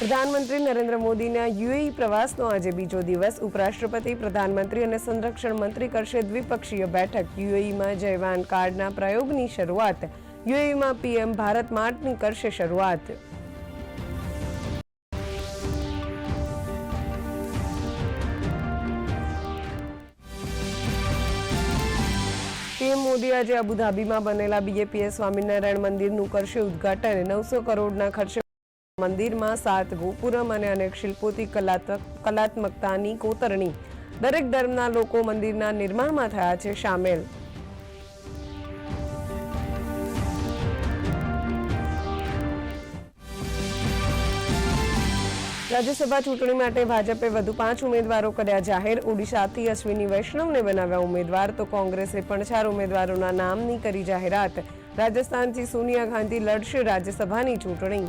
પ્રધાનમંત્રી નરેન્દ્ર મોદીના યુએઈ પ્રવાસનો આજે બીજો દિવસ ઉપરાષ્ટ્રપતિ, પ્રધાનમંત્રી અને સંરક્ષણ મંત્રી કરશે દ્વિપક્ષીય બેઠક. યુએઈમાં જયવાન કાર્ડના પ્રયોગની શરૂઆત. યુએઈમાં પીએમ ભારત માર્ટની કરશે શરૂઆત. પીએમ મોદી આજે અબુધાબીમાં બનેલા બીએપીએસ સ્વામિનારાયણ મંદિરનું કરશે ઉદ્ઘાટન. નવસો કરોડના ખર્ચે મંદિરમાં સાત ગોપુરમ અને અનેક શિલ્પોથી કલાત્મકતાની કોતરણી. દરેક ધર્મના લોકો મંદિરના નિર્માણમાં થયા છે સામેલ. રાજ્યસભા ચૂંટણી માટે ભાજપે વધુ પાંચ ઉમેદવારો કર્યા જાહેર. ઓડિશાથી અશ્વિની વૈષ્ણવને બનાવ્યા ઉમેદવાર. તો કોંગ્રેસે પણ ચાર ઉમેદવારોના નામની કરી જાહેરાત. રાજસ્થાનથી સોનિયા ગાંધી લડશે રાજ્યસભાની ચૂંટણી.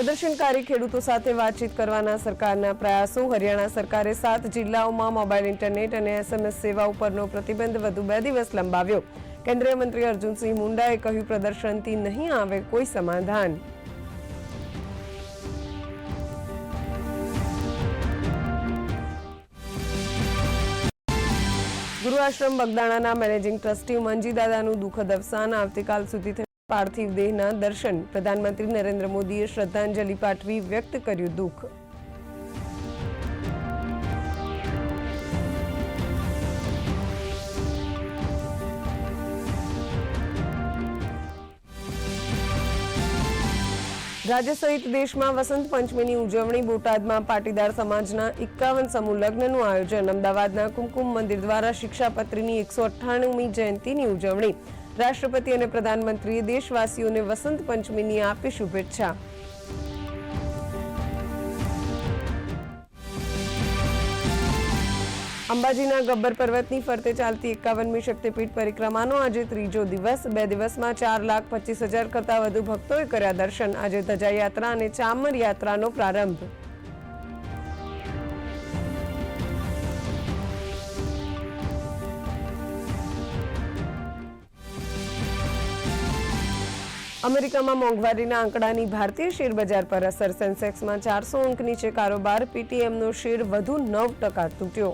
પ્રદર્શનકારી ખેડૂતો સાથે વાતચીત કરવાના સરકારના પ્રયાસો. હરિયાણા સરકારે સાત જિલ્લાઓમાં મોબાઈલ, ઇન્ટરનેટ અને એસએમએસ સેવા ઉપરનો પ્રતિબંધ વધુ બે દિવસ લંબાવ્યો. કેન્દ્રીય મંત્રી અર્જુનસિંહ મુંડાએ કહ્યું, પ્રદર્શનથી નહીં આવે કોઈ સમાધાન. ગુરુ આશ્રમ બગદાણાના મેનેજિંગ ટ્રસ્ટી મંજી દાદાનું દુઃખદ અવસાન આવતીકાલ સુધી પાર્થિવ દેહના દર્શન. પ્રધાનમંત્રી નરેન્દ્ર મોદીએ શ્રદ્ધાંજલિ પાઠવી વ્યક્ત કર્યું દુઃખ. રાજ્ય સહિત દેશમાં વસંત પંચમીની ઉજવણી બોટાદમાં પાટીદાર સમાજના એકાવન સમૂહ લગ્નનું આયોજન. અમદાવાદના કુમકુમ મંદિર દ્વારા શિક્ષાપત્રીની એકસો અઠ્ઠાણુંમી જયંતિની ઉજવણી. રાષ્ટ્રપતિ અને પ્રધાનમંત્રીએ દેશવાસીઓને વસંત પંચમીની આપી શુભેચ્છા. અંબાજીના ગબ્બર પર્વતની ફરતે ચાલતી એકાવનમી શક્તિપીઠ પરિક્રમાનો આજે ત્રીજો દિવસ. બે દિવસમાં ચાર લાખ પચીસ હજાર કરતાં વધુ ભક્તોએ કર્યા દર્શન. આજે ધજા યાત્રા અને ચામર યાત્રાનો પ્રારંભ. અમેરિકામાં મોંઘવારીના આંકડાની ભારતીય શેર બજાર પર અસર. સેન્સેક્સમાં ચારસો અંક નીચે કારોબાર, પીટીએમનો શેર વધુ નવ ટકા તૂટ્યો.